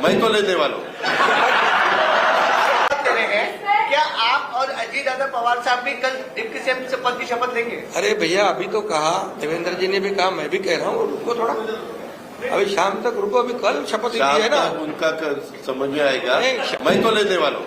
मैं तो लेने वाला हूँ। रहे हैं क्या आप और अजीत दादा पवार साहब भी कल डिप्टी सीएम से पद की शपथ लेंगे? अरे भैया अभी तो कहा देवेंद्र जी ने भी कहा मैं भी कह रहा हूँ रुको थोड़ा। अभी शाम तक रुको अभी कल शपथ ली है ना। उनका कर, समझ में आएगा। मैं तो लेने वाला हूँ।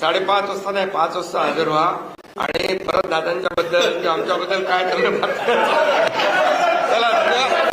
साडेपाच वाजता नाही पाच वाजता हजर व्हा. आणि परत दादांच्या बद्दल किंवा आमच्याबद्दल काय त्यांना चला.